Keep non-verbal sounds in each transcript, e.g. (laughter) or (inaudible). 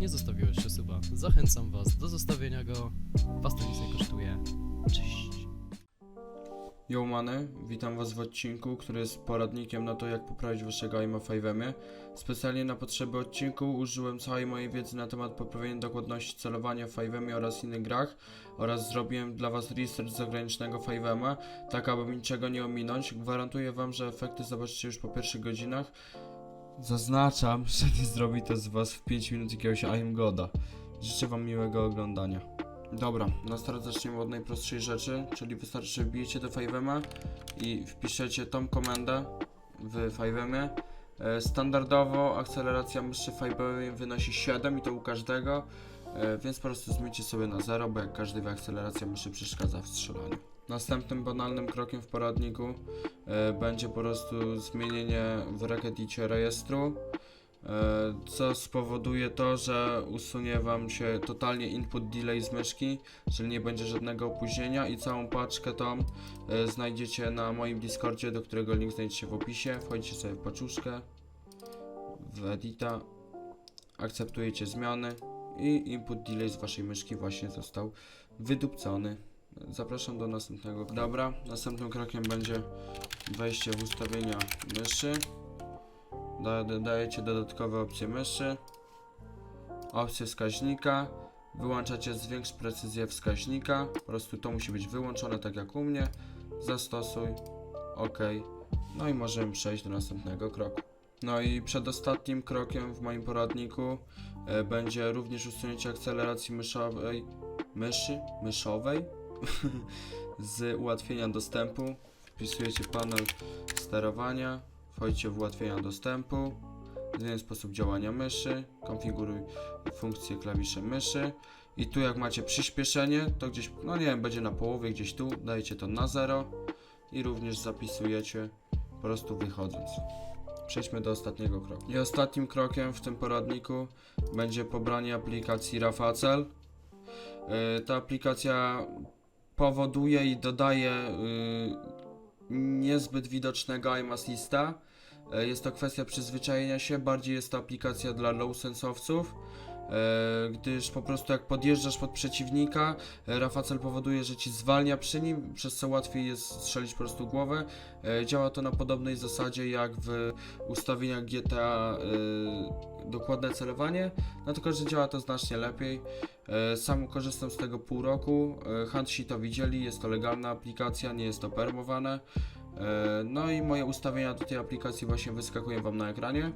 nie zostawiłeś jeszcze suba, zachęcam was do zostawienia go. Was to nic nie kosztuje. Cześć! Yo many, witam was w odcinku, który jest poradnikiem na to jak poprawić waszego aima w 5 Specjalnie na potrzeby odcinku użyłem całej mojej wiedzy na temat poprawienia dokładności celowania w 5 oraz innych grach oraz zrobiłem dla was research zagranicznego 5 tak aby niczego nie ominąć. Gwarantuję wam, że efekty zobaczycie już po pierwszych godzinach. Zaznaczam, że nie zrobi to z was w 5 minut jakiegoś aim goda. Życzę wam miłego oglądania. Dobra, na start zaczniemy od najprostszej rzeczy, czyli wystarczy, że wbijecie do 5 i wpiszecie tą komendę w 5 e, Standardowo akceleracja myszy w 5 wynosi 7 i to u każdego, e, więc po prostu zmieńcie sobie na 0, bo jak każdy wie akceleracja myszy przeszkadza w strzelaniu. Następnym banalnym krokiem w poradniku e, będzie po prostu zmienienie w Rekedicie rejestru. E, co spowoduje to, że usunie Wam się totalnie input delay z myszki, czyli nie będzie żadnego opóźnienia i całą paczkę tą e, znajdziecie na moim Discordzie, do którego link znajdziecie w opisie. Wchodzicie sobie w paczuszkę, w edita, akceptujecie zmiany i input delay z Waszej myszki właśnie został wydupcony. Zapraszam do następnego. Dobra, następnym krokiem będzie wejście w ustawienia myszy. Da- Dodajecie dodatkowe opcje myszy, opcję wskaźnika, wyłączacie zwiększ precyzję wskaźnika, po prostu to musi być wyłączone tak jak u mnie, zastosuj, ok, no i możemy przejść do następnego kroku. No i przedostatnim krokiem w moim poradniku e, będzie również usunięcie akceleracji myszowej, myszy, myszowej (laughs) z ułatwienia dostępu. Wpisujecie panel sterowania, wchodzicie w ułatwienia dostępu, zmień sposób działania myszy, konfiguruj funkcję klawiszy myszy i tu jak macie przyspieszenie, to gdzieś, no nie wiem, będzie na połowie, gdzieś tu, dajecie to na 0 i również zapisujecie po prostu wychodząc. Przejdźmy do ostatniego kroku. I ostatnim krokiem w tym poradniku będzie pobranie aplikacji Rafacel. Yy, ta aplikacja powoduje i dodaje yy, niezbyt widocznego iMassista. E, Jest to kwestia przyzwyczajenia się, bardziej jest to aplikacja dla low sensowców, e, gdyż po prostu jak podjeżdżasz pod przeciwnika, e, Rafacel powoduje, że ci zwalnia przy nim, przez co łatwiej jest strzelić po prostu głowę. Działa to na podobnej zasadzie jak w ustawieniach GTA dokładne celowanie, no tylko, że działa to znacznie lepiej. E, Sam korzystam z tego pół roku, e, Handsi to widzieli, jest to legalna aplikacja, nie jest to permowane. E, No i moje ustawienia do tej aplikacji właśnie wyskakują Wam na ekranie.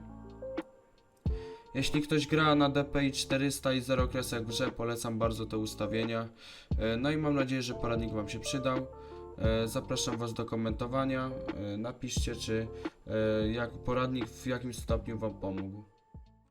Jeśli ktoś gra na DPI 400 i 0 kresek w grze, polecam bardzo te ustawienia. No i mam nadzieję, że poradnik Wam się przydał. Zapraszam Was do komentowania. Napiszcie, czy jak poradnik w jakim stopniu Wam pomógł.